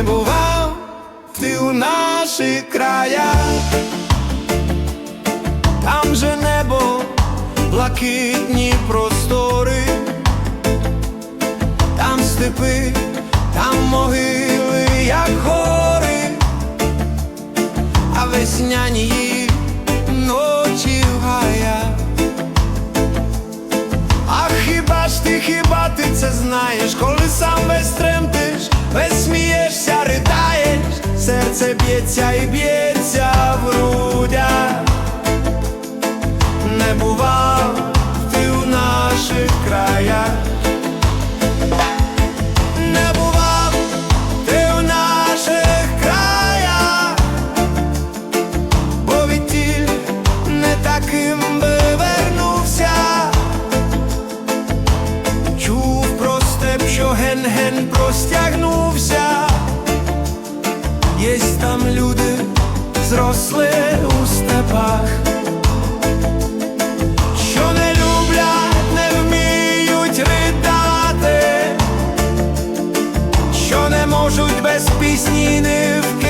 не бував, ти у наших краях, там же небо, блакитні простори, там степи, там могили, як гори, а весняні її ночі в гаях. А хіба ж ти, хіба ти це знаєш, коли сам серце б'ється і б'ється в грудях. Не бував ти у наших краях, не бував ти у наших краях, бо відтіль не таким вернувся. Чув про що ген-ген простягнувся. Єсть там люди, зросли у степах, що не люблять, не вміють ридати, що не можуть без пісні не зорати.